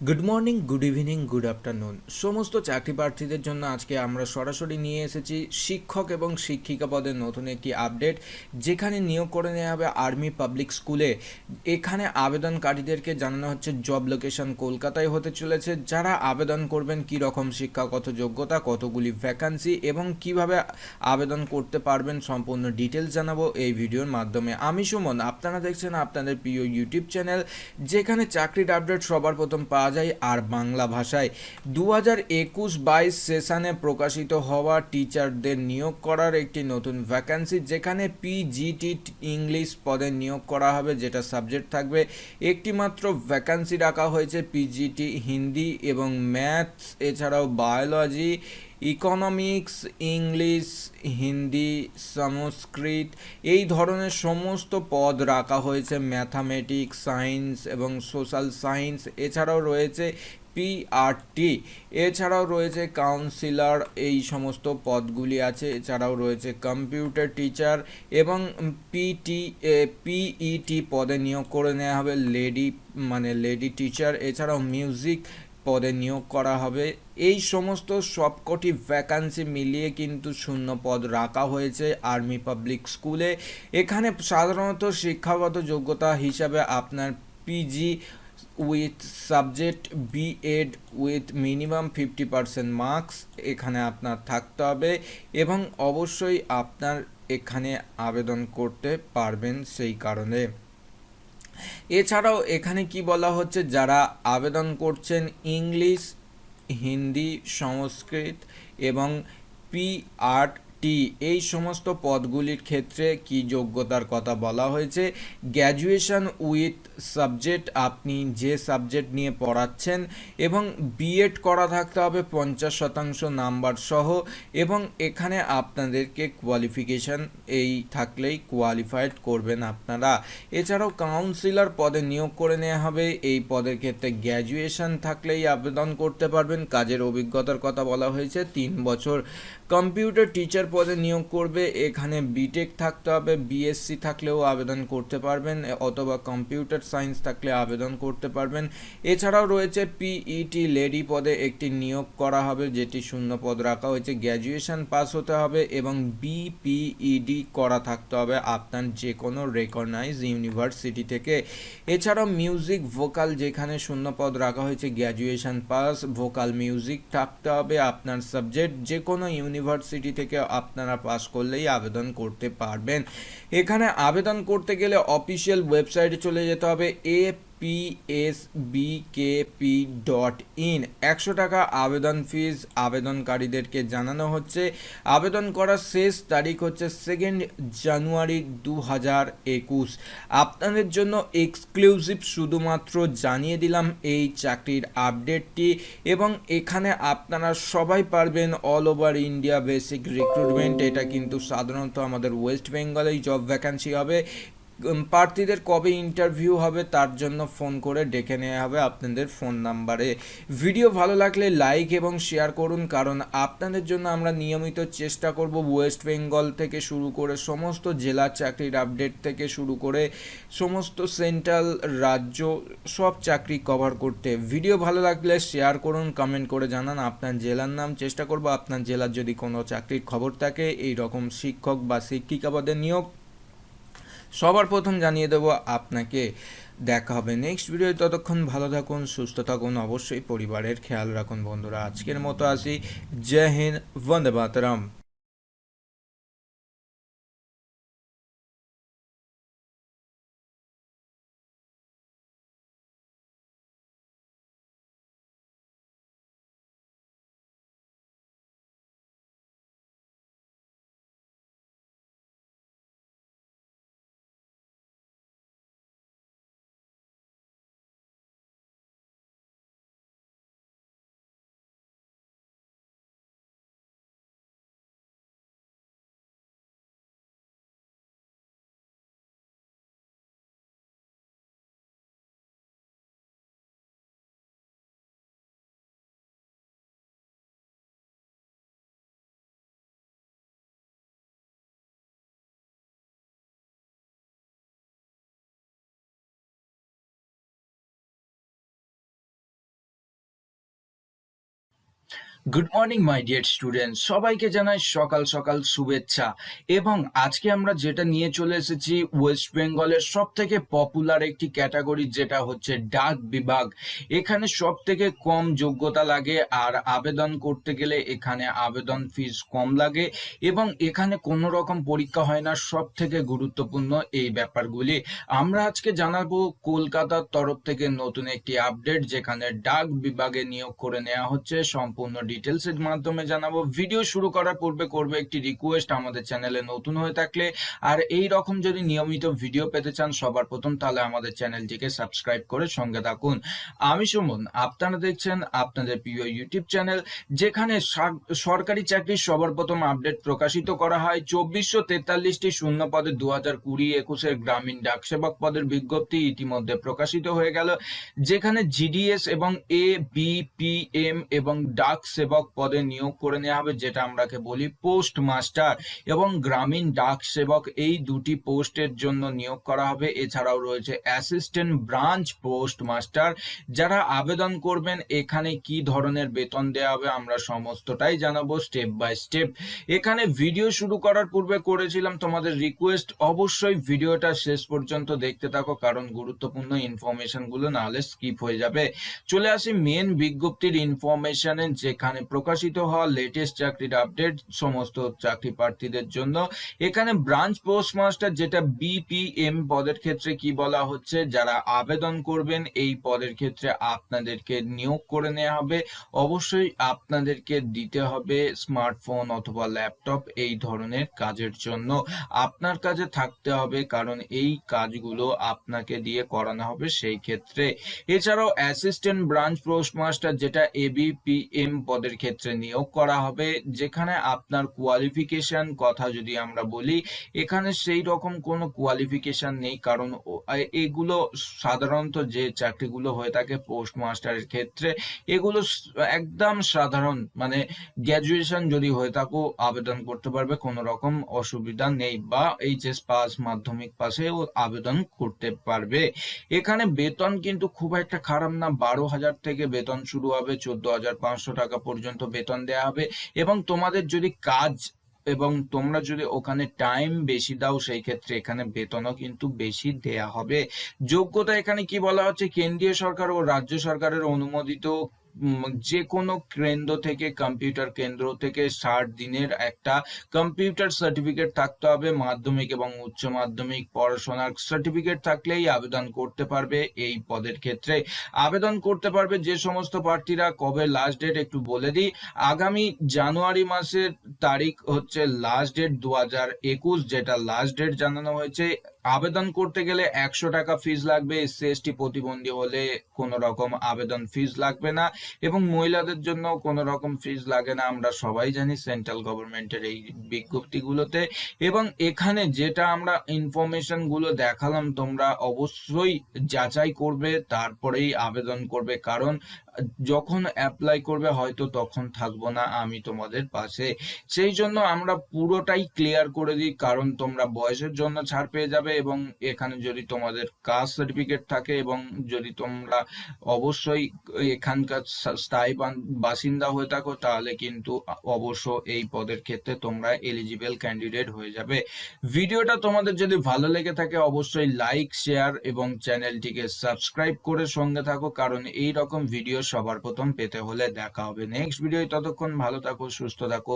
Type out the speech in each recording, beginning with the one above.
Good morning good evening good afternoon সমস্ত চাকরি প্রার্থীদের জন্য আজকে আমরা সরাসরি নিয়ে এসেছি শিক্ষক এবং শিক্ষিকা পদের নতুন একটি আপডেট, যেখানে নিয়োগ করে নেওয়া হবে আর্মি পাবলিক স্কুলে এখানে আবেদনকারীদেরকে জানানো হচ্ছে জব লোকেশন কলকাতায় হতে চলেছে। যারা আবেদন করবেন, কী রকম শিক্ষাগত যোগ্যতা, কতগুলি ভ্যাকান্সি এবং কীভাবে আবেদন করতে পারবেন সম্পূর্ণ ডিটেলস জানাব এই ভিডিওর মাধ্যমে। আমি সুমন, আপনারা দেখছেন আপনাদের প্রিয় ইউটিউব চ্যানেল যেখানে চাকরির আপডেট সবার প্রথম পাওয়া যায় আর বাংলা ভাষায়। দু হাজার একুশ বাইশ সেশানে প্রকাশিত হওয়া টিচারদের নিয়োগ করার একটি নতুন ভ্যাকান্সি যেখানে পিজিটি ইংলিশ পদে নিয়োগ করা হবে যেটা সাবজেক্ট থাকবে। একটি মাত্র ভ্যাকান্সি রাখা হয়েছে পিজিটি হিন্দি এবং ম্যাথস এছাড়াও biology economics English Hindi Sanskrit এই ধরনের সমস্ত পদ রাখা হয়েছে। ম্যাথামেটিক্স সায়েন্স এবং সোশ্যাল সায়েন্স এছাড়াও রয়েছে পিআরটি এছাড়াও রয়েছে কাউন্সিলর এই সমস্ত পদগুলি আছে। এছাড়াও রয়েছে কম্পিউটার টিচার এবং পিটি পিইটি পদে নিয়োগ করে নেওয়া হবে। লেডি মানে লেডি টিচার এছাড়াও মিউজিক পদে নিয়োগ করা হবে। এই সমস্ত সবকটি ভ্যাকান্সি মিলিয়ে কিন্তু শূন্য পদ রাখা হয়েছে আর্মি পাবলিক স্কুলে এখানে সাধারণত শিক্ষাগত যোগ্যতা হিসাবে আপনার PG with subject B Ed with minimum fifty percent marks এখানে আপনার থাকতে হবে এবং অবশ্যই আপনার এখানে আবেদন করতে পারবেন সেই কারণে। এছাড়াও এখানে কি বলা হচ্ছে যারা আবেদন করছেন ইংলিশ হিন্দি সংস্কৃত এবং পি আর্ট টি, এই সমস্ত পদগুলির ক্ষেত্রে কি যোগ্যতার কথা বলা হয়েছে? গ্র্যাজুয়েশন উইথ সাবজেক্ট আপনি যে সাবজেক্ট নিয়ে পড়াচ্ছেন এবং বিএড করা থাকতে হবে পঞ্চাশ শতাংশ নাম্বার সহ এবং এখানে আপনাদেরকে কোয়ালিফিকেশান এই থাকলেই কোয়ালিফাইড করবেন আপনারা। এছাড়াও কাউন্সিলর পদে নিয়োগ করে নেওয়া হবে, এই পদের ক্ষেত্রে গ্র্যাজুয়েশন থাকলেই আবেদন করতে পারবেন। কাজের অভিজ্ঞতার কথা বলা হয়েছে, তিন বছর কম্পিউটার টিচার পদে নিয়োগ করবে, এখানে বিটেক থাকতে হবে বিএসসি থাকলেও আবেদন করতে পারবেন, অথবা কম্পিউটার সায়েন্স থাকলে আবেদন করতে পারবেন। এছাড়াও রয়েছে পিইটি লেডি পদে একটি নিয়োগ করা হবে, যেটি শূন্য পদ রাখা হয়েছে। গ্র্যাজুয়েশন পাস হতে হবে এবং বিপিইডি করা থাকতে হবে আপনার যে কোনো রেকগনাইজ ইউনিভার্সিটি থেকে। এছাড়াও মিউজিক ভোকাল যেখানে শূন্য পদ রাখা হয়েছে, গ্র্যাজুয়েশন পাস, ভোকাল মিউজিক থাকতে হবে, আপনার সাবজেক্ট যে কোনো ইউনিভার্সিটি থেকে আপনারা পাস করলেই আবেদন করতে পারবেন। এখানে আবেদন করতে গেলে অফিসিয়াল ওয়েবসাইটে চলে যেতে হবে A P S B K P dot in একশো টাকা আবেদন ফিজ আবেদনকারীদেরকে জানানো হচ্ছে। আবেদন করার শেষ তারিখ হচ্ছে সেকেন্ড জানুয়ারি দু হাজার একুশ। আপনাদের জন্য এক্সক্লুসিভ শুধুমাত্র জানিয়ে দিলাম এই চাকরির আপডেটটি এবং এখানে আপনারা সবাই পারবেন all over India basic recruitment এটা কিন্তু সাধারণত আমাদের ওয়েস্ট বেঙ্গলেই জব ভ্যাকান্সি হবে। প্রার্থীদের কবে ইন্টারভিউ হবে তার জন্য ফোন করে ডেকে নেওয়া হবে আপনাদের ফোন নাম্বারে ভিডিও ভালো লাগলে লাইক এবং শেয়ার করুন, কারণ আপনাদের জন্য আমরা নিয়মিত চেষ্টা করব ওয়েস্ট বেঙ্গল থেকে শুরু করে সমস্ত জেলার চাকরির আপডেট থেকে শুরু করে সমস্ত সেন্ট্রাল রাজ্য সব চাকরি কভার করতে। ভিডিও ভালো লাগলে শেয়ার করুন কমেন্ট করে জানান আপনার জেলার নাম, চেষ্টা করব আপনার জেলার যদি কোনো চাকরির খবর থাকে এই রকম শিক্ষক বা শিক্ষিকা পদে নিয়োগ সবার প্রথম জানিয়ে দেবো আপনাকে। দেখা হবে নেক্সট ভিডিও ততক্ষণ ভালো থাকুন, সুস্থ থাকুন, অবশ্যই পরিবারের খেয়াল রাখুন বন্ধুরা। আজকের মতো আসি। জয় হিন্দ, বন্দে মাতরম। Good morning my dear student সবাইকে জানাই সকাল সকাল শুভেচ্ছা। এবং আজকে আমরা যেটা নিয়ে চলে এসেছি ওয়েস্ট বেঙ্গলের সব থেকে পপুলার একটি ক্যাটাগরি যেটা হচ্ছে ডাক বিভাগ। এখানে সব থেকে কম যোগ্যতা লাগে আর আবেদন করতে গেলে এখানে আবেদন ফিস কম লাগে এবং এখানে কোনো রকম পরীক্ষা হয় না। সব থেকে গুরুত্বপূর্ণ এই ব্যাপারগুলি। আমরা আজকে জানাব কলকাতার তরফ থেকে নতুন একটি আপডেট যেখানে ডাক বিভাগে নিয়োগ করে নেওয়া হচ্ছে। সম্পূর্ণ ডিটেলস এর মাধ্যমে জানাব। ভিডিও শুরু করার পূর্বে করবে একটি রিকোয়েস্ট আমাদের চ্যানেলে নতুন হয়ে থাকলে। আর এই রকম যদি নিয়মিত ভিডিও পেতে চান সবার প্রথম, তাহলে আমাদের চ্যানেলটিকে সাবস্ক্রাইব করে সঙ্গে থাকুন। আমি সুমন, আপনারা দেখছেন আপনাদের প্রিয় ইউটিউব চ্যানেল যেখানে সরকারি চাকরির সবার প্রথম আপডেট প্রকাশিত করা হয়। চব্বিশশো তেতাল্লিশটি শূন্য পদে দু হাজার কুড়ি একুশের গ্রামীণ ডাকসেবক পদের বিজ্ঞপ্তি ইতিমধ্যে প্রকাশিত হয়ে গেল, যেখানে জিডিএস এবং এ বি পি এম এবং ডাক সেবক পদে নিয়োগ করে নেওয়া হবে, যেটা আমরাকে বলি পোস্ট মাস্টার এবং গ্রামীণ ডাক সেবক এই দুটি পোস্টের জন্য নিয়োগ করা হবে। এছাড়াও রয়েছে অ্যাসিস্ট্যান্ট ব্রাঞ্চ পোস্ট মাস্টার যারা আবেদন করবেন এখানে কি ধরনের বেতন দেওয়া হবে আমরা সমস্তটাই জানাব স্টেপ বাই স্টেপ। এখানে ভিডিও শুরু করার পূর্বে করেছিলাম তোমাদের রিকোয়েস্ট, অবশ্যই ভিডিওটা শেষ পর্যন্ত দেখতে থাকো, কারণ গুরুত্বপূর্ণ ইনফরমেশনগুলো নাহলে স্কিপ হয়ে যাবে। চলে আসি মেন বিজ্ঞপ্তির ইনফরমেশনে যেখানে প্রকাশিত হওয়া লেটেস্ট চাকরির আপডেট সমস্ত চাকরি প্রার্থীদের জন্য। এখানে ব্রাঞ্চ পোস্ট মাস্টার যেটা বিপিএম পদের ক্ষেত্রে কি বলা হচ্ছে, যারা আবেদন করবেন, এই পদের ক্ষেত্রে আপনাদেরকে নিয়োগ করে নেওয়া হবে। অবশ্যই আপনাদেরকে দিতে হবে স্মার্টফোন অথবা ল্যাপটপ এই ধরনের কাজের জন্য। আপনার কাছে থাকতে হবে, কারণ এই কাজগুলো আপনাকে দিয়ে করানো হবে সেই ক্ষেত্রে। এছাড়াও অ্যাসিস্ট্যান্ট ব্রাঞ্চ পোস্টমাস্টার যেটা এবিপিএম পদের ক্ষেত্রে নিয়োগ করা হবে, যেখানে আপনার কোয়ালিফিকেশন কথা যদি আমরা বলি, এখানে সেই রকম কোনো কোয়ালিফিকেশন নেই, কারণ এগুলো সাধারণত যে চাকরিগুলো হয়ে থাকে পোস্ট মাস্টারের ক্ষেত্রে, এগুলো একদম সাধারণ মানে গ্র্যাজুয়েশন যদি হয়ে থাকো, আবেদন করতে পারবে, কোনো রকম অসুবিধা নেই, বা এইচএস পাস, মাধ্যমিক পাসেও আবেদন করতে পারবে। এখানে বেতন কিন্তু খুব একটা খারাপ না, বারো হাজার থেকে বেতন শুরু হবে, চোদ্দ হাজার পাঁচশো টাকা পর্যন্ত বেতন দেয়া হবে এবং তোমাদের যদি কাজ এবং তোমরা যদি ওখানে টাইম বেশি দাও, সেই ক্ষেত্রে এখানে বেতনও কিন্তু বেশি দেয়া হবে। যোগ্যতা এখানে কি বলা হচ্ছে? কেন্দ্রীয় সরকার ও রাজ্য সরকারের অনুমোদিত যে কোনো কেন্দ্র থেকে কম্পিউটার কেন্দ্র থেকে ষাট দিনের একটা কম্পিউটার সার্টিফিকেট থাকতে হবে। মাধ্যমিক এবং উচ্চ মাধ্যমিক পড়াশোনার সার্টিফিকেট থাকলেই আবেদন করতে পারবে এই পদের ক্ষেত্রে। আবেদন করতে পারবে যে সমস্ত প্রার্থীরা। কবে লাস্ট ডেট একটু বলে দিই। আগামী জানুয়ারি মাসের তারিখ হচ্ছে লাস্ট ডেট দু হাজার একুশ, যেটা লাস্ট ডেট জানানো হয়েছে। আবেদন করতে গেলে একশো টাকা ফিজ লাগবে। এসসি প্রতিবন্ধী হলে কোনো রকম আবেদন ফিজ লাগবে না এবং মহিলাদের জন্য কোনো রকম ফিস লাগে না। আমরা সবাই জানি সেন্ট্রাল গভর্নমেন্টের এই বিজ্ঞপ্তিগুলোতে। এবং এখানে যেটা আমরা ইনফরমেশনগুলো দেখালাম, তোমরা অবশ্যই যাচাই করবে, তারপরেই আবেদন করবে। কারণ যখন অ্যাপ্লাই করবে, হয়তো তখন থাকব না আমি তোমাদের পাশে। সেই জন্য আমরা পুরোটাই ক্লিয়ার করে দিই, কারণ তোমরা বয়সের জন্য ছাড় পেয়ে যাবে এবং এখানে যদি তোমাদের কাস্ট সার্টিফিকেট থাকে এবং যদি তোমরা অবশ্যই এখানকার স্থায়ী বাসিন্দা হয়ে থাকো, তাহলে কিন্তু অবশ্য এই পদের ক্ষেত্রে তোমরা এলিজিবল ক্যান্ডিডেট হয়ে যাবে। ভিডিওটা তোমাদের যদি ভালো লেগে থাকে, অবশ্যই লাইক শেয়ার এবং চ্যানেলটিকে সাবস্ক্রাইব করে সঙ্গে থাকো, কারণ এই রকম ভিডিও সবার প্রথম পেতে হলে দেখা হবে। নেক্সট ভিডিও ততক্ষণ ভালো থাকো, সুস্থ থাকো।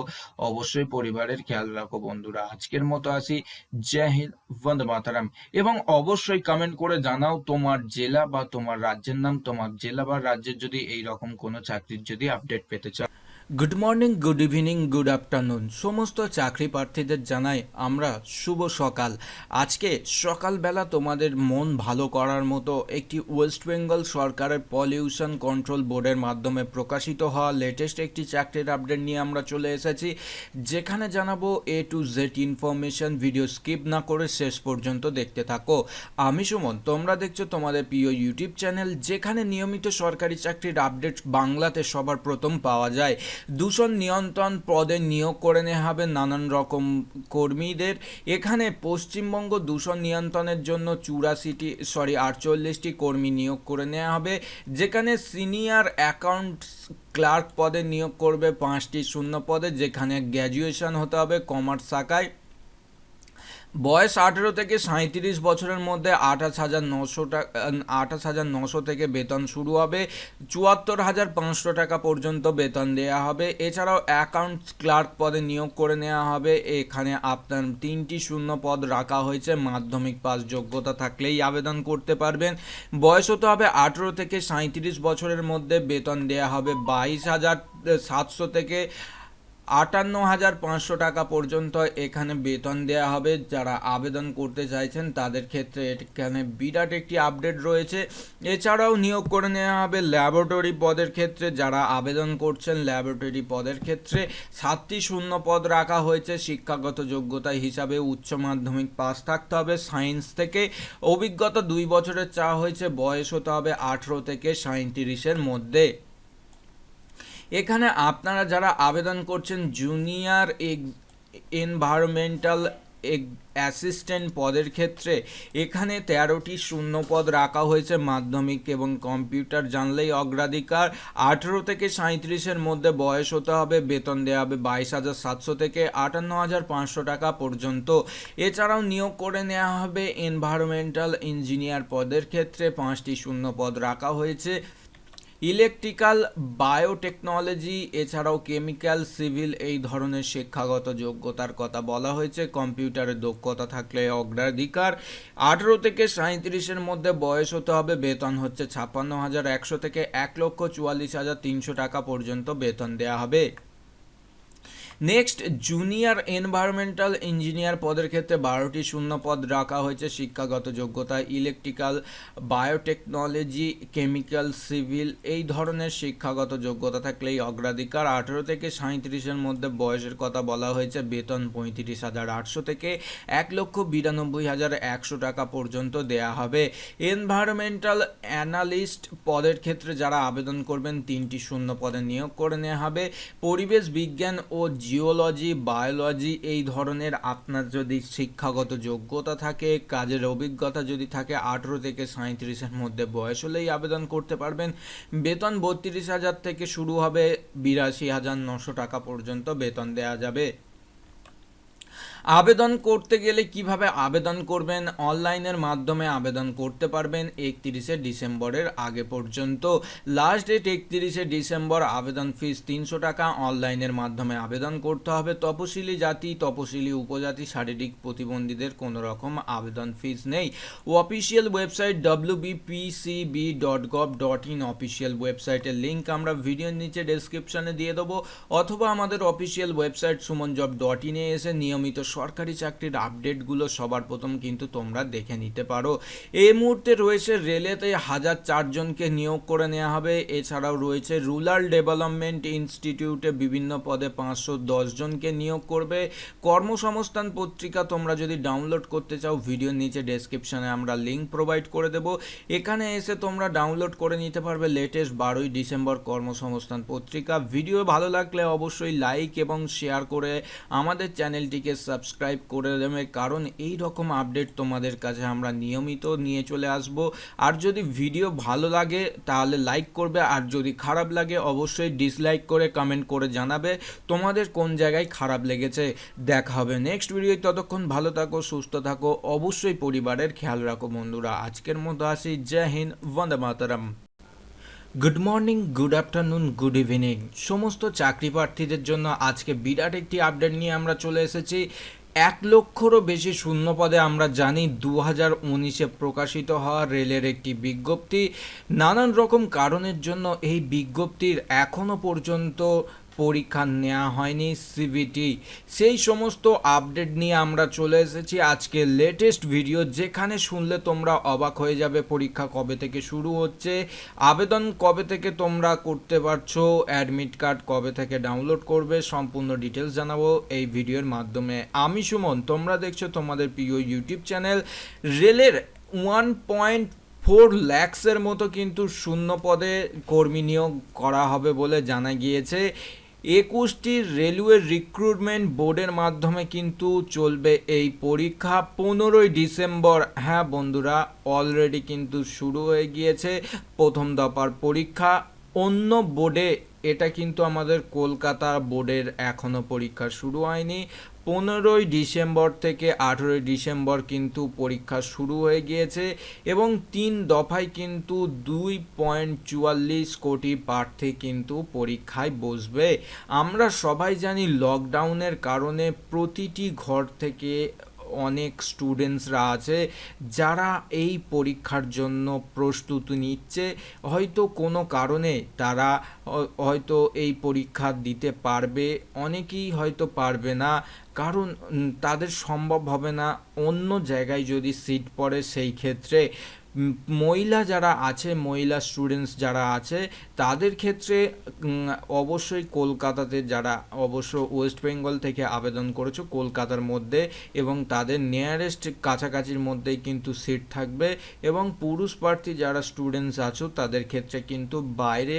অবশ্যই পরিবারের খেয়াল রাখো বন্ধুরা। আজকের মতো আসি। জয় হিন্দ, বন্দে মাতারাম। এবং অবশ্যই কমেন্ট করে জানাও তোমার জেলা বা তোমার রাজ্যের নাম, তোমার জেলা বা রাজ্যের যদি এই রকম কোনো চাকরির যদি আপডেট পেতে চাও। Good morning good evening good afternoon সমস্ত চাকরি প্রার্থীদের জানাই আমরা শুভ সকাল। আজকে সকালবেলা তোমাদের মন ভালো করার মতো একটি ওয়েস্ট বেঙ্গল সরকারের পলিউশন কন্ট্রোল বোর্ডের মাধ্যমে প্রকাশিত হওয়া লেটেস্ট একটি চাকরির আপডেট নিয়ে আমরা চলে এসেছি। যেখানে জানাব A to Z information video skip না করে শেষ পর্যন্ত দেখতে থাকো। আমি সুমন, তোমরা দেখছ তোমাদের প্রিয় ইউটিউব চ্যানেল যেখানে নিয়মিত সরকারি চাকরির আপডেট বাংলাতে সবার প্রথম পাওয়া যায়। দূষণ নিয়ন্ত্রণ পদে নিয়োগ করে নেওয়া হবে নানান রকম কর্মীদের। এখানে পশ্চিমবঙ্গ দূষণ নিয়ন্ত্রণের জন্য চুরাশিটি, সরি, আটচল্লিশটি কর্মী নিয়োগ করে নেওয়া হবে, যেখানে সিনিয়র অ্যাকাউন্ট ক্লার্ক পদে নিয়োগ করবে পাঁচটি শূন্য পদে, যেখানে গ্র্যাজুয়েশন হতে হবে কমার্স শাখায়। বয়স আঠেরো থেকে সাঁত্রিশ বছরের মধ্যে আঠাশ হাজার নশো টাকা আঠাশ হাজার নশো থেকে বেতন শুরু হবে। চুয়াত্তর হাজার পাঁচশো টাকা পর্যন্ত বেতন দেওয়া হবে। এছাড়াও অ্যাকাউন্ট ক্লার্ক পদে নিয়োগ করে নেওয়া হবে। এখানে আপনার তিনটি শূন্য পদ রাখা হয়েছে। মাধ্যমিক পাস যোগ্যতা থাকলেই আবেদন করতে পারবেন। বয়স হতে হবে আঠেরো থেকে সাঁত্রিশ বছরের মধ্যে বেতন দেওয়া হবে। বাইশ হাজার সাতশো থেকে আটান্ন হাজার পাঁচশো টাকা পর্যন্ত এখানে বেতন দেওয়া হবে। যারা আবেদন করতে চাইছেন, তাদের ক্ষেত্রে এখানে বিরাট একটি আপডেট রয়েছে। এছাড়াও নিয়োগ করে নেওয়া হবে ল্যাবরেটরি পদের ক্ষেত্রে। যারা আবেদন করছেন ল্যাবরেটরি পদের ক্ষেত্রে সাতটি শূন্য পদ রাখা হয়েছে। শিক্ষাগত যোগ্যতা হিসাবে উচ্চ মাধ্যমিক পাস থাকতে হবে সায়েন্স থেকে। অভিজ্ঞতা দুই বছরের চাওয়া হয়েছে, বয়স হতে হবে আঠেরো থেকে সাঁত্রিশের মধ্যে। এখানে আপনারা যারা আবেদন করছেন জুনিয়র এগ এনভায়রনমেন্টাল অ্যাসিস্ট্যান্ট পদের ক্ষেত্রে এখানে তেরোটি শূন্য পদ রাখা হয়েছে, মাধ্যমিক এবং কম্পিউটার জানলেই অগ্রাধিকার। আঠেরো থেকে সাঁত্রিশের মধ্যে বয়স হতে হবে, বেতন দেওয়া হবে বাইশ হাজার সাতশো থেকে আটান্ন হাজার পাঁচশো টাকা পর্যন্ত। এছাড়াও নিয়োগ করে নেওয়া হবে এনভায়রনমেন্টাল ইঞ্জিনিয়ার পদের ক্ষেত্রে পাঁচটি শূন্য পদ রাখা হয়েছে। ইলেকট্রিক্যাল বায়োটেকনোলজি, এছাড়াও কেমিক্যাল, সিভিল এই ধরনের শিক্ষাগত যোগ্যতার কথা বলা হয়েছে। কম্পিউটারে দক্ষতা থাকলে অগ্রাধিকার। আঠেরো থেকে সাঁত্রিশের মধ্যে বয়স হতে হবে। বেতন হচ্ছে ছাপ্পান্ন হাজার একশো থেকে এক লক্ষ চুয়াল্লিশ হাজার তিনশো টাকা পর্যন্ত বেতন দেওয়া হবে। নেক্সট জুনিয়র এনভায়রনমেন্টাল ইঞ্জিনিয়ার পদের ক্ষেত্রে বারোটি শূন্য পদ রাখা হয়েছে। শিক্ষাগত যোগ্যতা ইলেকট্রিক্যাল বায়োটেকনোলজি কেমিক্যাল সিভিল এই ধরনের শিক্ষাগত যোগ্যতা থাকলেই অগ্রাধিকার। আঠেরো থেকে সাঁত্রিশের মধ্যে বয়সের কথা বলা হয়েছে। বেতন পঁয়ত্রিশ হাজার আটশো থেকে এক লক্ষ বিরানব্বই হাজার একশো টাকা পর্যন্ত দেয়া হবে। এনভায়রনমেন্টাল অ্যানালিস্ট পদের ক্ষেত্রে যারা আবেদন করবেন, তিনটি শূন্য পদে নিয়োগ করে নেওয়া হবে। পরিবেশ বিজ্ঞান ও জিওলজি, বায়োলজি এই ধরনের আপনার যদি শিক্ষাগত যোগ্যতা থাকে, কাজের অভিজ্ঞতা যদি থাকে, আঠেরো থেকে সাঁত্রিশের মধ্যে বয়স হলেই আবেদন করতে পারবেন। বেতন বত্রিশ হাজার থেকে শুরু হবে বিরাশি হাজার নশো টাকা পর্যন্ত বেতন দেওয়া যাবে। আবেদন করতে গেলে কীভাবে আবেদন করবেন? অনলাইনের মাধ্যমে আবেদন করতে পারবেন একত্রিশে ডিসেম্বরের আগে পর্যন্ত। লাস্ট ডেট একত্রিশে ডিসেম্বর, আবেদন ফিস তিনশো টাকা। অনলাইনের মাধ্যমে আবেদন করতে হবে। তপশিলি জাতি, তপশিলি উপজাতি, শারীরিক প্রতিবন্ধীদের কোনো রকম আবেদন ফিস নেই। Official website W BPCB dot gov dot in official ওয়েবসাইটের লিঙ্ক আমরা ভিডিওর নিচে ডেসক্রিপশনে দিয়ে দেবো। অথবা আমাদের official website Suman job dot ইনে এসে নিয়মিত সরকারি চাকরির আপডেটগুলো সবার প্রথম কিন্তু তোমরা দেখে নিতে পারো। এই মুহূর্তে রয়েছে রেলেতে হাজার চারজনকে নিয়োগ করে নেওয়া হবে। এছাড়াও রয়েছে রুরাল ডেভেলপমেন্ট ইনস্টিটিউটে বিভিন্ন পদে পাঁচশো জনকে নিয়োগ করবে। কর্মসংস্থান পত্রিকা তোমরা যদি ডাউনলোড করতে চাও, ভিডিওর নিচে ডেসক্রিপশানে আমরা লিঙ্ক প্রোভাইড করে দেব। এখানে এসে তোমরা ডাউনলোড করে নিতে পারবে লেটেস্ট বারোই ডিসেম্বর কর্মসংস্থান পত্রিকা। ভিডিও ভালো লাগলে অবশ্যই লাইক এবং শেয়ার করে আমাদের চ্যানেলটিকে সাবস্ক্রাইব করে দেবে, কারণ এই রকম আপডেট তোমাদের কাছে আমরা নিয়মিত নিয়ে চলে আসব। আর যদি ভিডিও ভালো লাগে, তাহলে লাইক করবে, আর যদি খারাপ লাগে, অবশ্যই ডিসলাইক করে কমেন্ট করে জানাবে, তোমাদের কোন জায়গায় খারাপ লেগেছে দেখা হবে নেক্সট ভিডিও ততক্ষণ ভালো থাকো, সুস্থ থাকো, অবশ্যই পরিবারের খেয়াল রাখো বন্ধুরা। আজকের মতো আসি, জয় হিন্দ, বন্দে Mataram. Good morning good afternoon good evening সমস্ত চাকরি প্রার্থীদের জন্য আজকে বিরাট একটি আপডেট নিয়ে আমরা চলে এসেছি। এক লক্ষরও বেশি শূন্য পদে আমরা জানি দু হাজার উনিশে প্রকাশিত হওয়া রেলের একটি বিজ্ঞপ্তি। নানান রকম কারণের জন্য এই বিজ্ঞপ্তির এখনও পর্যন্ত পরীক্ষা নেওয়া হয়নি সিভিটি সেই সমস্ত আপডেট নিয়ে আমরা চলে এসেছি আজকে লেটেস্ট ভিডিও যেখানে শুনলে তোমরা অবাক হয়ে যাবে পরীক্ষা কবে থেকে শুরু হচ্ছে, আবেদন কবে থেকে তোমরা করতে পারছ অ্যাডমিট কার্ড কবে থেকে ডাউনলোড করবে, সম্পূর্ণ ডিটেলস জানাব এই ভিডিওর মাধ্যমে। আমি সুমন, তোমরা দেখছ তোমাদের প্রিয় ইউটিউব চ্যানেল রেলের ওয়ান পয়েন্ট ফোর ল্যাক্সের মতো কিন্তু শূন্য পদে কর্মী নিয়োগ করা হবে বলে জানা গিয়েছে। একুশটি রেলওয়ে রিক্রুটমেন্ট বোর্ডের মাধ্যমে কিন্তু চলবে এই পরীক্ষা। পনেরোই ডিসেম্বর হ্যাঁ বন্ধুরা অলরেডি কিন্তু শুরু হয়ে গিয়েছে প্রথম দফার পরীক্ষা। অন্য বোর্ডে, এটা কিন্তু আমাদের কলকাতা বোর্ডের এখনও পরীক্ষা শুরু হয়নি। পনেরোই ডিসেম্বর থেকে আঠেরোই ডিসেম্বর কিন্তু পরীক্ষা শুরু হয়ে গিয়েছে এবং তিন দফায় কিন্তু দুই পয়েন্ট চুয়াল্লিশ কোটি প্রার্থী কিন্তু পরীক্ষায় বসবে। আমরা সবাই জানি লকডাউনের কারণে প্রতিটি ঘর থেকে অনেক স্টুডেন্টসরা আছে, যারা এই পরীক্ষার জন্য প্রস্তুতি নিচ্ছে। হয়তো কোনো কারণে তারা হয়তো এই পরীক্ষা দিতে পারবে, অনেকেই হয়তো পারবে না। কারণ তাদের সম্ভব হবে না অন্য জায়গায় যদি সিট পড়ে সেই ক্ষেত্রে। মহিলা যারা আছে, মহিলা স্টুডেন্টস যারা আছে, তাদের ক্ষেত্রে অবশ্যই কলকাতাতে যারা, অবশ্য ওয়েস্ট বেঙ্গল থেকে আবেদন করেছ, কলকাতার মধ্যে এবং তাদের নিয়ারেস্ট কাছাকাছির মধ্যেই কিন্তু সিট থাকবে এবং পুরুষ প্রার্থী যারা স্টুডেন্টস আছো, তাদের ক্ষেত্রে কিন্তু বাইরে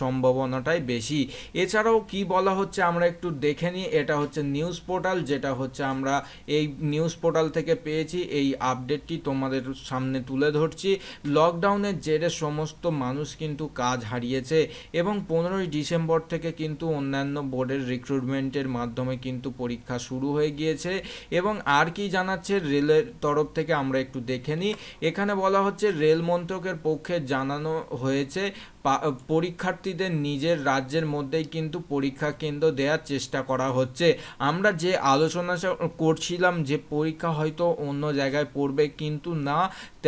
সম্ভাবনাটাই বেশি। এছাড়াও কি বলা হচ্ছে আমরা একটু দেখে নিই, এটা হচ্ছে নিউজ পোর্টাল, যেটা হচ্ছে আমরা এই নিউজ পোর্টাল থেকে পেয়েছি, এই আপডেটটি তোমাদের সামনে তুলে ধরছি। লকডাউনের জেরে সমস্ত মানুষ কিন্তু কাজ হারিয়েছে এবং পনেরোই ডিসেম্বর থেকে কিন্তু অন্যান্য বোর্ডের রিক্রুটমেন্টের মাধ্যমে কিন্তু পরীক্ষা শুরু হয়ে গিয়েছে এবং আর কি জানাচ্ছে রেলের তরফ থেকে আমরা একটু দেখে নিই। এখানে বলা হচ্ছে রেল মন্ত্রকের পক্ষে জানানো হয়েছে পরীক্ষার্থীদের নিজের রাজ্যের মধ্যেই কিন্তু পরীক্ষা কেন্দ্র দেওয়ার চেষ্টা করা হচ্ছে। আমরা যে আলোচনা করছিলাম যে পরীক্ষা হয়তো অন্য জায়গায় পড়বে কিন্তু না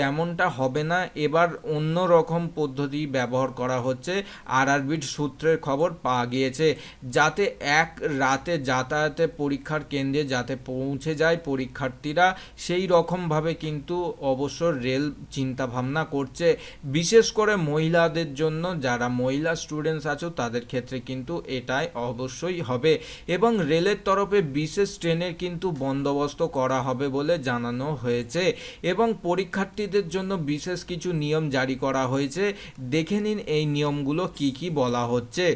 তেমনটা হবে না। এবার অন্য রকম পদ্ধতি ব্যবহার করা হচ্ছে। আরআরবির সূত্রের খবর পাওয়া গিয়েছে, যাতে এক রাতে যাতায়াতে পরীক্ষার কেন্দ্রে যাতে পৌঁছে যায় পরীক্ষার্থীরা, সেই রকমভাবে কিন্তু অবশ্য রেল চিন্তা ভাবনা করছে। বিশেষ করে মহিলাদের জন্য, যারা মহিলা স্টুডেন্টস আছো, তাদের ক্ষেত্রে কিন্তু এটাই অবশ্যই হবে। এবং রেলের তরফে বিশেষ ট্রেনের কিন্তু বন্দোবস্ত করা হবে বলে জানানো হয়েছে। এবং পরীক্ষার্থীদের জন্য বিশেষ কিছু নিয়ম জারি করা হয়েছে। দেখে নিন এই নিয়মগুলো কি কি বলা হচ্ছে।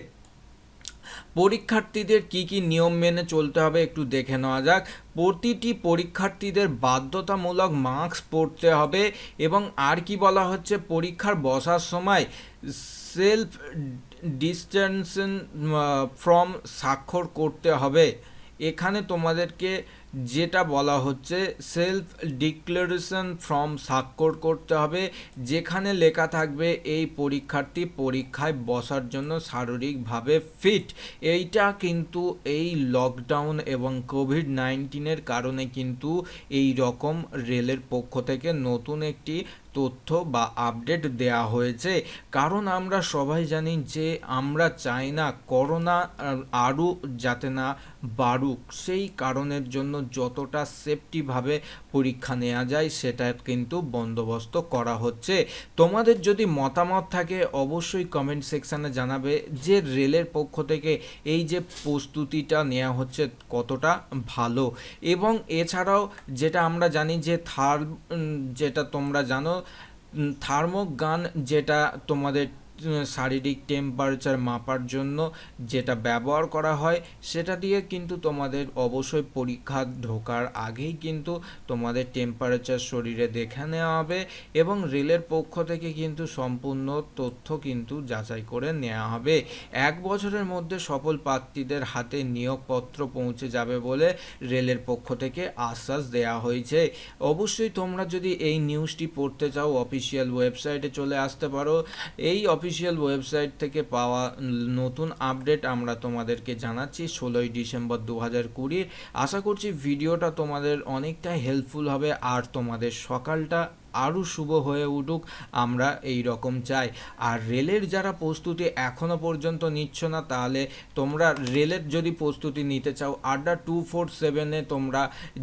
পরীক্ষার্থীদের কি কি নিয়ম মেনে চলতে হবে একটু দেখে নেওয়া যাক। প্রতিটি পরীক্ষার্থীদের বাধ্যতামূলক মাস্ক পরতে হবে এবং আর কি বলা হচ্ছে পরীক্ষার বসার সময় সেলফ ডিস্টেন্সন ফ্রম স্বাক্ষর করতে হবে। এখানে তোমাদেরকে যেটা বলা হচ্ছে সেলফ ডিক্লারেশন ফর্ম স্বাক্ষর করতে হবে, যেখানে লেখা থাকবে এই পরীক্ষার্থী পরীক্ষায় বসার জন্য শারীরিকভাবে ফিট এইটা কিন্তু এই লকডাউন এবং কোভিড নাইন্টিনের কারণে কিন্তু এই রকম রেলের পক্ষ থেকে নতুন একটি তথ্য বা আপডেট দেয়া হয়েছে। কারণ আমরা সবাই জানি যে আমরা চাই না করোনা আরও যাতে না বাড়ুক। সেই কারণের জন্য যতটা সেফটিভাবে পরীক্ষা নেওয়া যায় সেটা কিন্তু বন্দোবস্ত করা হচ্ছে। তোমাদের যদি মতামত থাকে অবশ্যই কমেন্ট সেকশানে জানাবে যে রেলের পক্ষ থেকে এই যে প্রস্তুতিটা নেওয়া হচ্ছে কতটা ভালো। এবং এছাড়াও যেটা আমরা জানি যে থার্ড যেটা তোমরা জানো থার্মোগান যেটা তোমাদের শারীরিক টেম্পারেচার মাপার জন্য যেটা ব্যবহার করা হয়, সেটা দিয়ে কিন্তু তোমাদের অবশ্যই পরীক্ষা ঢোকার আগেই কিন্তু তোমাদের টেম্পারেচার শরীরে দেখে নেওয়া হবে এবং রেলের পক্ষ থেকে কিন্তু সম্পূর্ণ তথ্য কিন্তু যাচাই করে নেওয়া হবে। এক বছরের মধ্যে সফল প্রার্থীদের হাতে নিয়োগপত্র পৌঁছে যাবে বলে রেলের পক্ষ থেকে আশ্বাস দেওয়া হয়েছে। অবশ্যই তোমরা যদি এই নিউজটি পড়তে চাও অফিসিয়াল ওয়েবসাইটে চলে আসতে পারো। এই অফিসিয়াল ওয়েবসাইট থেকে পাওয়া নতুন আপডেট আমরা তোমাদেরকে জানাচ্ছি ষোলোই ডিসেম্বর দু হাজার কুড়ির। আশা করছি ভিডিওটা তোমাদের অনেকটাই হেল্পফুল হবে, আর তোমাদের সকালটা আরও শুভ হয়ে উঠুক, আমরা এই রকম চাই। আর রেলের যারা প্রস্তুতি এখনও পর্যন্ত নিচ্ছ না, তাহলে তোমরা রেলের যদি প্রস্তুতি নিতে চাও, আড্ডা টু ফোর সেভেনে তোমরা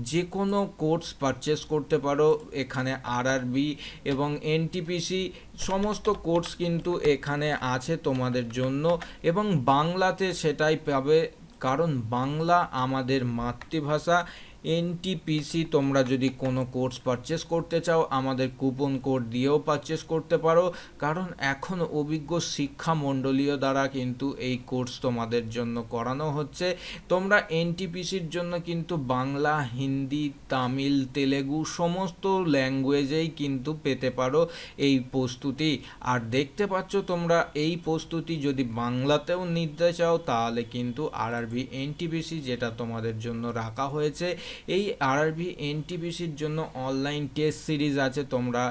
যে কোনো কোর্স পারচেস করতে পারো, এখানে আরআরবি এবং এনটিপিসি সমস্ত কোর্স কিন্তু এখানে আছে তোমাদের জন্য। এবং বাংলাতে সেটাই পাবে, কারণ বাংলা আমাদের মাতৃভাষা। এনটিপিসি তোমরা যদি কোনো কোর্স পারচেস করতে চাও, আমাদের কুপন কোড দিয়েও পারচেস করতে পারো। কারণ এখন অভিজ্ঞ শিক্ষা মণ্ডলীয় দ্বারা কিন্তু এই কোর্স তোমাদের জন্য করানো হচ্ছে। তোমরা এনটিপিসির জন্য কিন্তু বাংলা, হিন্দি, তামিল, তেলেগু সমস্ত ল্যাঙ্গুয়েজেই কিন্তু পেতে পারো এই প্রস্তুতি। আর দেখতে পাচ্ছ তোমরা এই প্রস্তুতি যদি বাংলাতেও নিতে চাও, তাহলে কিন্তু আর আরআরবি এনটিপিসি যেটা তোমাদের জন্য রাখা হয়েছে এই আরআরবি এনটিপিসির জন্য অনলাইন টেস্ট সিরিজ আছে, তোমরা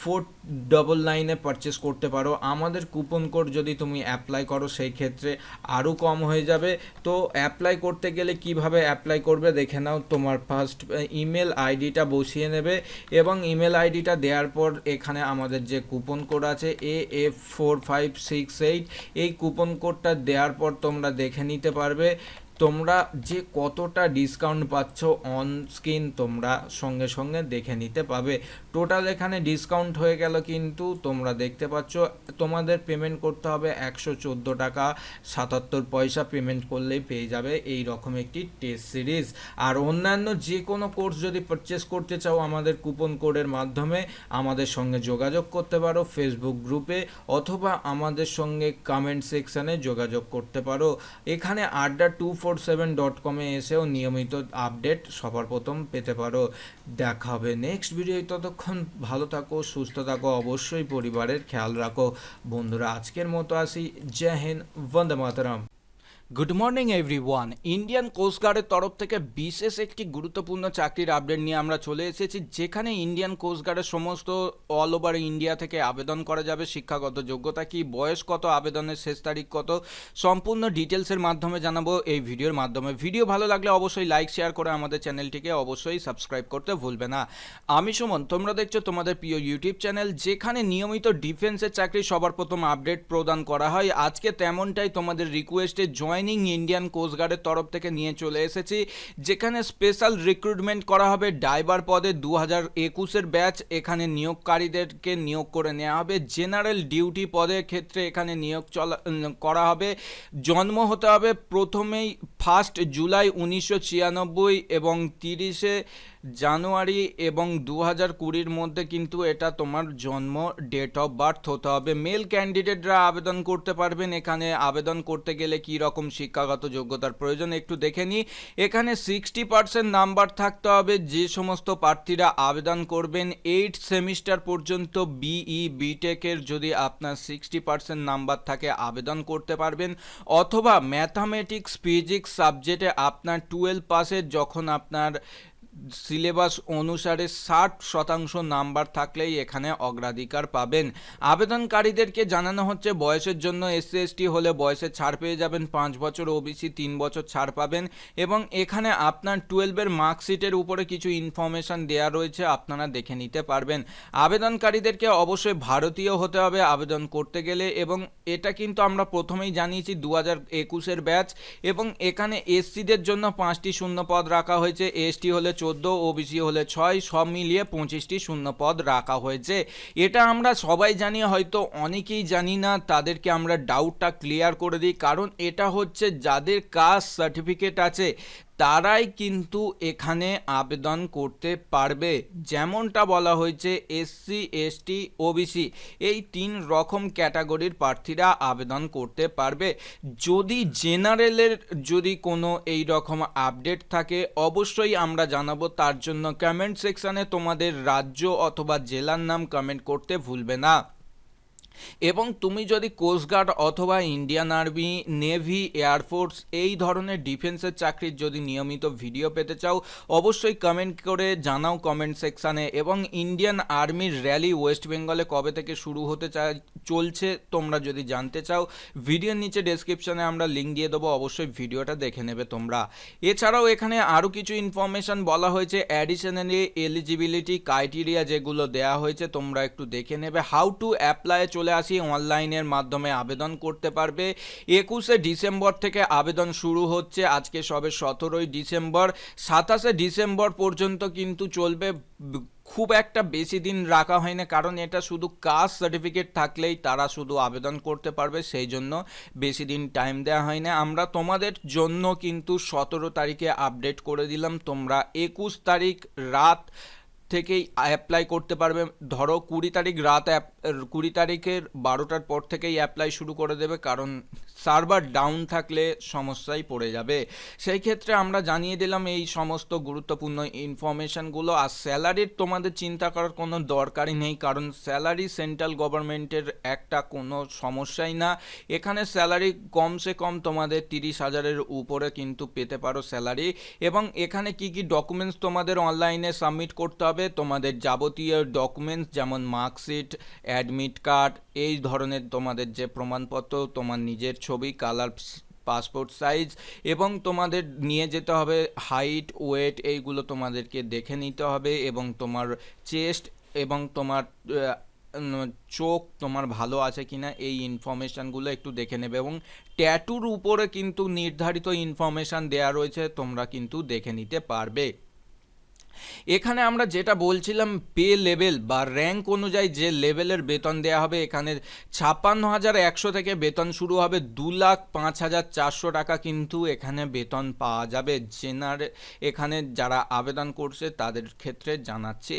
ফোর ডবল নাইনে পারচেস করতে পারো। আমাদের কুপন কোড যদি তুমি অ্যাপ্লাই করো, সেই ক্ষেত্রে আরও কম হয়ে যাবে। তো অ্যাপ্লাই করতে গেলে কীভাবে অ্যাপ্লাই করবে, দেখে নাও। তোমার ফার্স্ট ইমেল আইডিটা বসিয়ে নেবে এবং ইমেল আইডিটা দেওয়ার পর এখানে আমাদের যে কুপন কোড আছে A F four five six eight এই কুপন কোডটা দেওয়ার পর তোমরা দেখে নিতে পারবে। তোমরা যে কতটা ডিসকাউন্ট পাচ্ছ অন স্ক্রিন তোমরা সঙ্গে সঙ্গে দেখে নিতে পাবে। টোটাল এখানে ডিসকাউন্ট হয়ে গেল কিন্তু তোমরা দেখতে পাচ্ছ, তোমাদের পেমেন্ট করতে হবে একশো চোদ্দ টাকা। সাতাত্তর পয়সা পেমেন্ট করলেই পেয়ে যাবে এই রকম একটি টেস্ট সিরিজ আর অন্যান্য যে কোনো কোর্স যদি পারচেস করতে চাও আমাদের কুপন কোডের মাধ্যমে, আমাদের সঙ্গে যোগাযোগ করতে পারো ফেসবুক গ্রুপে অথবা আমাদের সঙ্গে কমেন্ট সেকশানে যোগাযোগ করতে পারো। এখানে আড্ডা টু ফোর সেভেন ডট কমে এসেও নিয়মিত আপডেট সবার প্রথম পেতে পারো। দেখা হবে নেক্সট ভিডিও ততক্ষণ ভালো থাকো, সুস্থ থাকো, অবশ্যই পরিবারের খেয়াল রাখো। বন্ধুরা, আজকের মতো আসি। জয় হিন্দ, বন্দে মাতরম। গুড মর্নিং এভরিওয়ান ইন্ডিয়ান কোস্টগার্ডের তরফ থেকে বিশেষ একটি গুরুত্বপূর্ণ চাকরির আপডেট নিয়ে আমরা চলে এসেছি, যেখানে ইন্ডিয়ান কোস্টগার্ডের সমস্ত অল ওভার ইন্ডিয়া থেকে আবেদন করা যাবে। শিক্ষাগত যোগ্যতা কি, বয়স কত, আবেদনের শেষ তারিখ কত, সম্পূর্ণ ডিটেলসের মাধ্যমে জানাব এই ভিডিওর মাধ্যমে। ভিডিও ভালো লাগলে অবশ্যই লাইক শেয়ার করে আমাদের চ্যানেলটিকে অবশ্যই সাবস্ক্রাইব করতে ভুলবে না। আমি সুমন, তোমরা দেখছ তোমাদের প্রিয় ইউটিউব চ্যানেল যেখানে নিয়মিত ডিফেন্সের চাকরি সবার প্রথম আপডেট প্রদান করা হয়। আজকে তেমনটাই তোমাদের রিকোয়েস্টে জয়নিং ইন্ডিয়ান কোস্টগার্ডের তরফ থেকে নিয়ে চলে এসেছি, যেখানে স্পেশাল রিক্রুটমেন্ট করা হবে ড্রাইভার পদে দু হাজার একুশের ব্যাচ এখানে নিয়োগকারীদেরকে নিয়োগ করে নেওয়া হবে। জেনারেল ডিউটি পদের ক্ষেত্রে এখানে নিয়োগ চলা করা হবে। জন্ম হতে হবে প্রথমেই ফার্স্ট জুলাই উনিশশো ছিয়ানব্বই এবং তিরিশে জানুয়ারি এবং দু হাজার কুড়ির মধ্যে কিন্তু এটা তোমার জন্ম ডেট অফ বার্থ হতে হবে। মেল ক্যান্ডিডেটরা আবেদন করতে পারবেন। এখানে আবেদন করতে গেলে কি রকম শিক্ষাগত যোগ্যতার প্রয়োজন একটু দেখে নিই এখানে সিক্সটি পার্সেন্ট নাম্বার থাকতে হবে। যে সমস্ত প্রার্থীরা আবেদন করবেন এইট সেমিস্টার পর্যন্ত বিই বিটেকের যদি আপনার সিক্সটি পার্সেন্ট নাম্বার থাকে, আবেদন করতে পারবেন। অথবা ম্যাথামেটিক্স ফিজিক্স সাবজেক্টে আপনার টুয়েলভ পাসের যখন আপনার সিলেবাস অনুসারে ষাট শতাংশ নাম্বার থাকলেই এখানে অগ্রাধিকার পাবেন। আবেদনকারীদেরকে জানানো হচ্ছে, বয়সের জন্য এসসি এসটি হলে বয়সে ছাড় পেয়ে যাবেন, পাঁচ বছর ওবিসি তিন বছর ছাড় পাবেন এবং এখানে আপনার টুয়েলভের মার্কশিটের উপরে কিছু ইনফরমেশন দেওয়া রয়েছে, আপনারা দেখে নিতে পারবেন। আবেদনকারীদেরকে অবশ্যই ভারতীয় হতে হবে আবেদন করতে গেলে এবং এটা কিন্তু আমরা প্রথমেই জানিয়েছি দু হাজার একুশের ব্যাচ এবং এখানে এসসিদের জন্য পাঁচটি শূন্য পদ রাখা হয়েছে, এসটি হলে চোদ্দ ওবিসি হলে ছয়, সব মিলিয়ে পঁচিশটি শূন্য পদ রাখা হয়েছে। এটা আমরা সবাই জানি, হয়তো অনেকেই জানি না, তাদেরকে আমরা ডাউটটা ক্লিয়ার করে দিই। কারণ এটা হচ্ছে যাদের কাস্ট সার্টিফিকেট আছে তারাই কিন্তু এখানে আবেদন করতে পারবে। যেমনটা বলা হয়েছে, এসসি, এসটি, ওবিসি এই তিন রকম ক্যাটাগরির প্রার্থীরা আবেদন করতে পারবে। যদি জেনারেলের যদি কোনো এই রকম আপডেট থাকে, অবশ্যই আমরা জানাব। তার জন্য কমেন্ট সেকশানে তোমাদের রাজ্য অথবা জেলার নাম কমেন্ট করতে ভুলবে না। এবং তুমি যদি কোস্টগার্ড অথবা ইন্ডিয়ান আর্মি নেভি এয়ারফোর্স এই ধরনের ডিফেন্সের চাকরির যদি নিয়মিত ভিডিও পেতে চাও, অবশ্যই কমেন্ট করে জানাও কমেন্ট সেকশানে এবং ইন্ডিয়ান আর্মির র্যালি ওয়েস্ট বেঙ্গলে কবে থেকে শুরু হতে চা চলছে তোমরা যদি জানতে চাও ভিডিওর নিচে ডেসক্রিপশনে আমরা লিঙ্ক দিয়ে দেবো, অবশ্যই ভিডিওটা দেখে নেবে তোমরা। এছাড়াও এখানে আরও কিছু ইনফরমেশন বলা হয়েছে অ্যাডিশনালি এলিজিবিলিটি ক্রাইটেরিয়া যেগুলো দেওয়া হয়েছে তোমরা একটু দেখে নেবে হাউ টু অ্যাপ্লাই চলে আসি, অনলাইনের মাধ্যমে আবেদন করতে পারবে। একুশে ডিসেম্বর থেকে আবেদন শুরু হচ্ছে, আজকে সবে সতেরোই ডিসেম্বর। সাতাশে ডিসেম্বর পর্যন্ত কিন্তু চলবে। খুব একটা বেশি দিন রাখা হয় না কারণ এটা শুধু কাস্ট সার্টিফিকেট থাকলেই তারা শুধু আবেদন করতে পারবে, সেই জন্য বেশি দিন টাইম দেওয়া হয় না আমরা তোমাদের জন্য কিন্তু সতেরো তারিখে আপডেট করে দিলাম। তোমরা একুশ তারিখ রাত থেকেই অ্যাপ্লাই করতে পারবে। ধরো কুড়ি তারিখ রাত অ্যাপ কুড়ি তারিখের বারোটার পর থেকেই অ্যাপ্লাই শুরু করে দেবে, কারণ সার্ভার ডাউন থাকলে সমস্যায় পড়ে যাবে। সেই ক্ষেত্রে আমরা জানিয়ে দিলাম এই সমস্ত গুরুত্বপূর্ণ ইনফরমেশনগুলো আর স্যালারির তোমাদের চিন্তা করার কোনো দরকারই নেই, কারণ স্যালারি সেন্ট্রাল গভর্নমেন্টের একটা কোনো সমস্যাই না। এখানে স্যালারি কমসে কম তোমাদের তিরিশ হাজারের উপরে কিন্তু পেতে পারো স্যালারি এবং এখানে কি কি ডকুমেন্টস তোমাদের অনলাইনে সাবমিট করতে হবে তোমাদের যাবতীয় ডকুমেন্টস যেমন মার্কশিট অ্যাডমিট কার্ড এই ধরনের তোমাদের যে প্রমাণপত্র, তোমার নিজের ছবি কালার পাসপোর্ট সাইজ এবং তোমাদের নিয়ে যেতে হবে হাইট ওয়েট এইগুলো তোমাদেরকে দেখে নিতে হবে এবং তোমার চেস্ট এবং তোমার চোখ তোমার ভালো আছে কিনা এই ইনফরমেশানগুলো একটু দেখে নেবে এবং ট্যাটুর উপরে কিন্তু নির্ধারিত ইনফরমেশান দেয়া রয়েছে, তোমরা কিন্তু দেখে নিতে পারবে। এখানে আমরা যেটা বলছিলাম পে লেভেল বা র্যাঙ্ক অনুযায়ী যে লেভেলের বেতন দেওয়া হবে, এখানে ছাপ্পান্ন হাজার একশো থেকে বেতন শুরু হবে। দু লাখ পাঁচ হাজার চারশো টাকা কিন্তু এখানে বেতন পাওয়া যাবে। জেনার এখানে যারা আবেদন করছে তাদের ক্ষেত্রে জানাচ্ছে।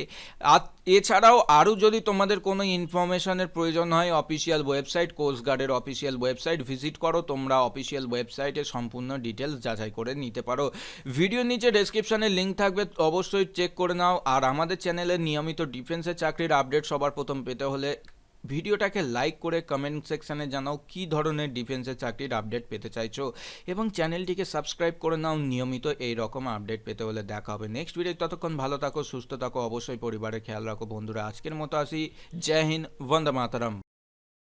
আর এছাড়াও আরও যদি তোমাদের কোনো ইনফরমেশনের প্রয়োজন হয় অফিসিয়াল ওয়েবসাইট কোস্টগার্ডের অফিসিয়াল ওয়েবসাইট ভিজিট করো, তোমরা অফিসিয়াল ওয়েবসাইটে সম্পূর্ণ ডিটেলস যাচাই করে নিতে পারো। ভিডিও নিচে ডেসক্রিপশানে লিঙ্ক থাকবে, অবশ্যই চেক করে নাও। আর আমাদের চ্যানেলে নিয়মিত ডিফেন্সের চাকরির আপডেট সবার প্রথম পেতে হলে ভিডিওটাকে লাইক করে কমেন্ট সেকশানে জানাও কী ধরনের ডিফেন্সের চাকরির আপডেট পেতে চাইছো এবং চ্যানেলটিকে সাবস্ক্রাইব করে নাও। নিয়মিত এই রকম আপডেট পেতে হলে দেখা হবে নেক্সট ভিডিও ততক্ষণ ভালো থাকো, সুস্থ থাকো, অবশ্যই পরিবারের খেয়াল রাখো। বন্ধুরা, আজকের মতো আসি। জয় হিন্দ, বন্দে মাতারম।